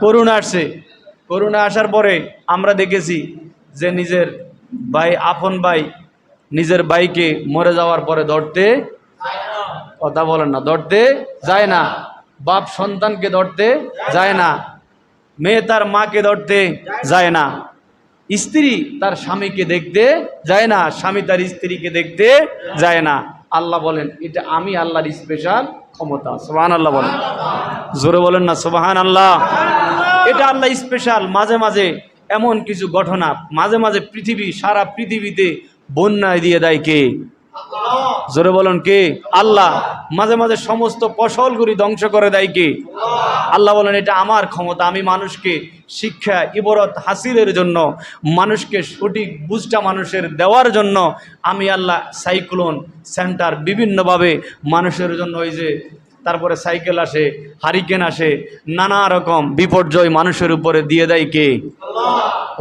Corona আসছে। Corona আসার পরে আমরা দেখেছি যে নিজের ভাই, আপন ভাই নিজের ভাইকে মরে যাওয়ার পরে ধরতে কথা বলেন না, ধরতে যায় না। বাপ সন্তানকে ধরতে যায় না। মেয়ে তার মাকে ধরতে যায় না। স্ত্রী তার স্বামীকে দেখতে যায় না। স্বামী তার স্ত্রীকে দেখতে যায় না। আল্লাহ বলেন, এটা আমি আল্লাহর স্পেশাল ক্ষমতা। সোহান আল্লাহ বলেন। জোরে বলেন না সোবাহান আল্লাহ এটা আল্লাহ স্পেশাল মাঝে মাঝে এমন কিছু ঘটনা, মাঝে মাঝে পৃথিবী, সারা পৃথিবীতে বন্যায় দিয়ে দেয় কে? জোরে বলেন কে? আল্লাহ মাঝে মাঝে সমস্ত ফসলগুলি ধ্বংস করে দেয় কে? আল্লাহ বলেন, এটা আমার ক্ষমতা, আমি মানুষকে শিক্ষা ইবরত হাসিলের জন্য, মানুষকে সঠিক বুঝটা মানুষের দেওয়ার জন্য, আমি আল্লাহ সাইক্লোন সেন্টার বিভিন্নভাবে মানুষের জন্য ওই যে তারপরে সাইকেল আসে হারিকেন আসে নানা রকম বিপর্যয় মানুষের উপরে দিয়ে দেয় কে?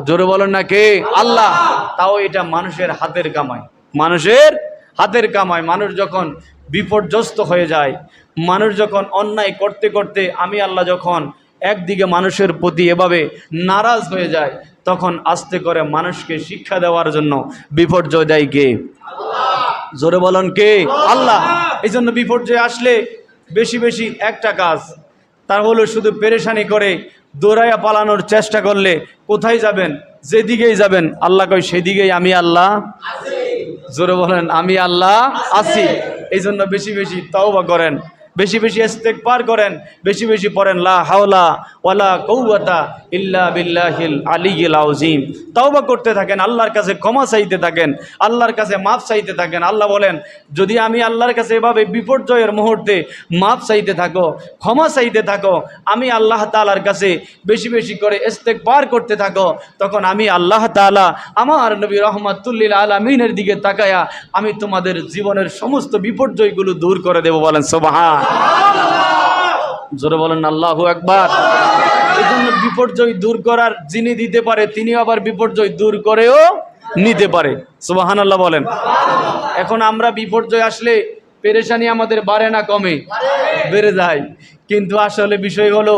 জোরে বলেন না কে? আল্লাহ। তাও এটা মানুষের হাতের কামাই। মানুষের হাতের কামাই। মানুষ যখন বিপর্যস্ত হয়ে যায় মানুষ যখন অন্যায় করতে করতে আমি আল্লাহ যখন একদিকে মানুষের প্রতি এভাবে নারাজ হয়ে যায় তখন আস্তে করে মানুষকে শিক্ষা দেওয়ার জন্য বিপর্যয় দেয় কে? জোরে বলন কে? আল্লাহ। এই জন্য বিপর্যয় আসলে বেশি বেশি একটা কাজ তার হলো শুধু পেরেশানি করে দৌড়াইয়া পালানোর চেষ্টা করলে কোথায় যাবেন? যেদিকেই যাবেন, আল্লাহ কই সেদিকেই আমি আল্লাহ জোরে বলেন, আমি আল্লাহ আছি। এই জন্য বেশি বেশি তাওবা করেন। বেশি বেশি ইস্তেগফার করেন, বেশি বেশি পড়েন, লা হাওলা ওয়ালা কৌয়াতা ইল্লা বিল্লাহিল আলিয়িল আযীম। তওবা করতে থাকেন, আল্লাহর কাছে ক্ষমা চাইতে থাকেন, আল্লাহর কাছে মাফ চাইতে থাকেন। আল্লাহ বলেন, যদি আমি আল্লাহর কাছে এভাবে বিপর্যয়ের মুহূর্তে মাফ চাইতে থাকো, ক্ষমা চাইতে থাকো, আমি আল্লাহ তাআলার কাছে বেশি বেশি করে ইস্তেগফার করতে থাকো, তখন আমি আল্লাহ তাআলা আমার নবী রহমাতুল্লিল আলামিনের দিকে তাকায়া আমি তোমাদের জীবনের সমস্ত বিপর্যয়গুলো দূর করে দেব বলেন, সুবহান। জোরে বলেন আল্লাহ একবার এই জন্য বিপর্যয় দূর করার যিনি দিতে পারে তিনি আবার বিপর্যয় দূর করেও নিতে পারে। সুবাহান আল্লাহ বলেন। এখন আমরা বিপর্যয় আসলে পেরেশানি আমাদের বাড়ে না, কমে। বেড়ে যায়। কিন্তু আসলে বিষয় হলো,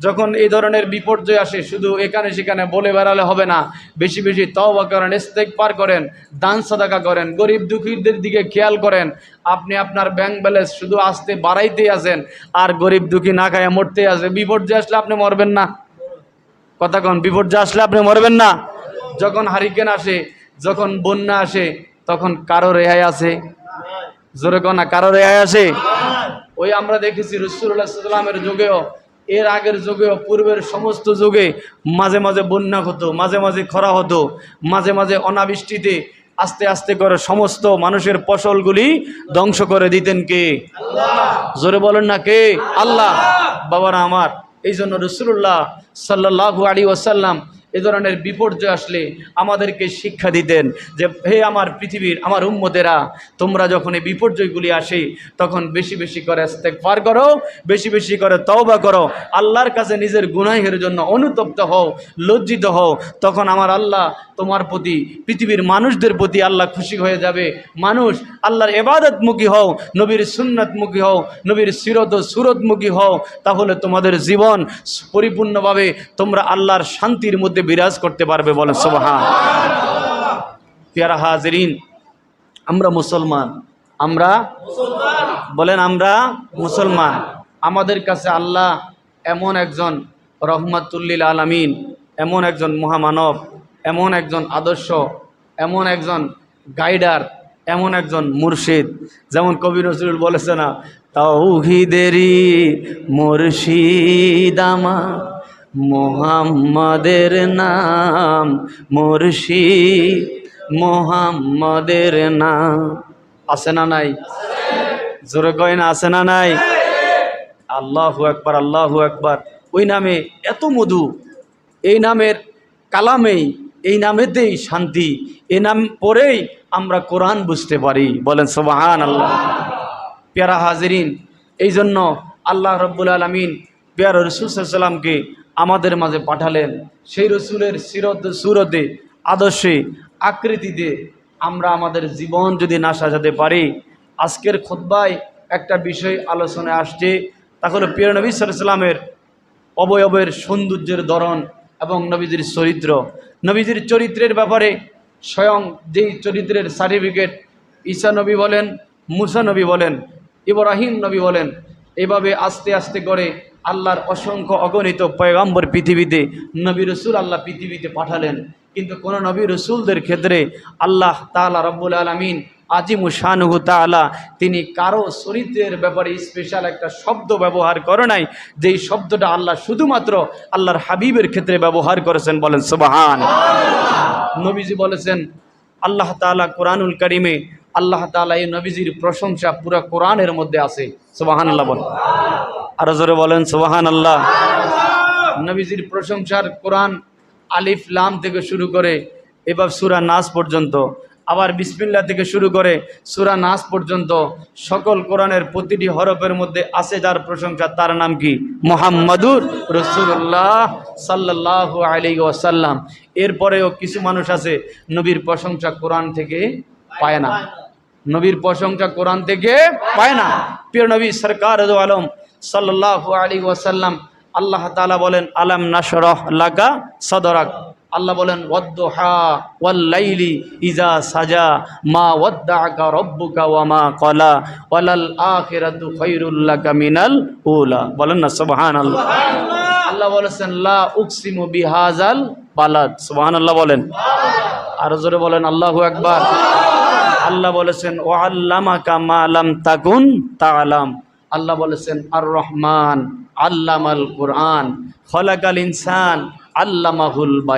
যখন এই ধরনের বিপর্যয় আসে, শুধু এখানে সেখানে বলে বেড়ালে হবে না। বেশি বেশি তওবা করেন ইস্তেক পার করেন, দান সাদাকা করেন, গরিব দুঃখীদের দিকে খেয়াল করেন। আপনি আপনার ব্যাংক ব্যালেন্স শুধু আসতে বাড়াইতেই আছেন, আর গরিব দুঃখী না খায় মরতেই আছে বিপর্যয় আসলে আপনি মরবেন না। কথা কন, বিপর্যয় আসলে আপনি মরবেন না। যখন হারিকেন আসে, যখন বন্যা আসে, তখন কারও রেহাই আছে। জোরে কনা কারও রেহাই আছে ওই আমরা দেখেছি রসুল্লাহ সাল্লামের যুগেও এর আগের যুগেও পূর্বের সমস্ত যুগে মাঝে মাঝে বন্যা হতো মাঝে মাঝে খরা হতো মাঝে মাঝে অনাবৃষ্টিতে আস্তে আস্তে করে সমস্ত মানুষের ফসলগুলি ধ্বংস করে দিতেন কে? জোরে বলেন না কে? আল্লাহ। বাবারা আমার এই জন্য রসুল্লাহ সাল্লাহু আলী ওয়াসাল্লাম এ ধরনের বিপর্যয় আসলে আমাদেরকে শিক্ষা দিতেন যে, হে আমার পৃথিবীর, আমার উম্মতেরা, তোমরা যখন এই বিপর্যয়গুলি আসে, তখন বেশি বেশি করে পার করো, বেশি বেশি করে তওবা করো। আল্লাহর কাছে নিজের গুনাহের জন্য অনুতপ্ত হও, লজ্জিত হও। তখন আমার আল্লাহ তোমার প্রতি, পৃথিবীর মানুষদের প্রতি আল্লাহ খুশি হয়ে যাবে। মানুষ আল্লাহর এবাদতমুখী হও, নবীর সুন্নতমুখী হও, নবীর সিরত সুরতমুখী হও। তাহলে তোমাদের জীবন পরিপূর্ণভাবে তোমরা আল্লাহর শান্তির মধ্যে বিরাজ করতে পারবে বলেন, সোবাহান। পেয়ারা হাজরিন, আমরা মুসলমান, আমরা বলেন, আমরা মুসলমান। আমাদের কাছে আল্লাহ এমন একজন রহমাতুল্লিল আলামিন, এমন একজন মহামানব, এমন একজন আদর্শ, এমন একজন গাইডার, এমন একজন মুর্শিদ। যেমন কবি নজরুল বলেছে না তাওহিদেরি মুর্শিদ আমার মোহাম্মদের নাম, মুর্শিদ মোহাম্মদের নাম। আছে না নাই? জোরে কয় না আছে না নাই? আল্লাহু একবার আল্লাহু একবার ওই নামে এত মধু, এই নামের কালামেই, এই নামেতেই শান্তি এই নাম পরেই আমরা কোরআন বুঝতে পারি। বলেন সোবাহান আল্লাহ পেয়ারা হাজিরিন এই জন্য আল্লাহ রব্বুল আলমিন, পেয়ার রসুলামকে আমাদের মাঝে পাঠালেন। সেই রসুলের সিরত সুরতে, আদর্শে, আকৃতিতে আমরা আমাদের জীবন যদি না সাজাতে পারি, আজকের খোদ্বায় একটা বিষয় আলোচনায় আসছে। তা হলো, প্রিয় নবী সাল্লামের অবয়বের সৌন্দর্যের ধরন এবং নবীজির চরিত্র। নবীজির চরিত্রের ব্যাপারে স্বয়ং যেই চরিত্রের সার্টিফিকেট ঈসা নবী বলেন, মুসা নবী বলেন, ইব্রাহিম নবী বলেন, এভাবে আস্তে আস্তে করে আল্লাহর অসংখ্য অগণিত পয়গাম্বর পৃথিবীতে নবী রসুল আল্লাহ পৃথিবীতে পাঠালেন। কিন্তু কোন নবী রসুলদের ক্ষেত্রে আল্লাহ তালা রব্বুল আলমিন আজিমু শাহনুহু তালা তিনি কারও চরিত্রের ব্যাপারে স্পেশাল একটা শব্দ ব্যবহার করে নাই। যেই শব্দটা আল্লাহ শুধুমাত্র আল্লাহর হাবিবের ক্ষেত্রে ব্যবহার করেছেন বলেন সুবাহান। নবীজি বলেছেন, আল্লাহ তালা কোরআনুল করিমে আল্লাহ তালা এই নবীজির প্রশংসা পুরো কোরআনের মধ্যে আছে। সুবাহান আল্লাহ বলেন। আরও জোরে বলেন সুবাহান আল্লাহ নবীজির প্রশংসার কোরআন আলিফ লাম থেকে শুরু করে এবার সুরা নাস পর্যন্ত, আবার বিসমিল্লা থেকে শুরু করে সুরা নাস পর্যন্ত সকল কোরআনের প্রতিটি হরফের মধ্যে আছে যার প্রশংসা, তার নাম কি? মোহাম্মদুর রসুল্লাহ সাল্লাহ আলী ওয়াসাল্লাম। এরপরেও কিছু মানুষ আছে, নবীর প্রশংসা কোরআন থেকে পায় না। নবীর প্রশংসা কোরআন থেকে পায় না। প্রিয় নবী, সরকার আলম সাল্লাহ আলী ওয়াসাল্লাম আল্লাহ তালা বলেন আলাম নাসরহ লাকা সদরাক? আল্লাহ বলেন ওয়াদ্দোহা ওয়াল্লাইলি ইজা সাজা মা ওয়াদ্দাকা রব্বুকা ওয়া মা কলা ওয়ালাল আখিরাতু খায়রুল্লাকা মিনাল উলা। বলেন না সুবহানাল্লাহ। আল্লাহ বলেছেন লা উকসিমু বিহাজাল বালাদ। সুবহানাল্লাহ বলেন। আর জোরে বলেন আল্লাহু আকবার। আল্লাহ বলেছেন ও আল্লামাকা মা লাম তাকুন তাআলাম। আল্লাহ বলেছেন আর রহমান আল্লামাল কোরআন খলাকাল ইনসান আল্লামাহুল বায়ান।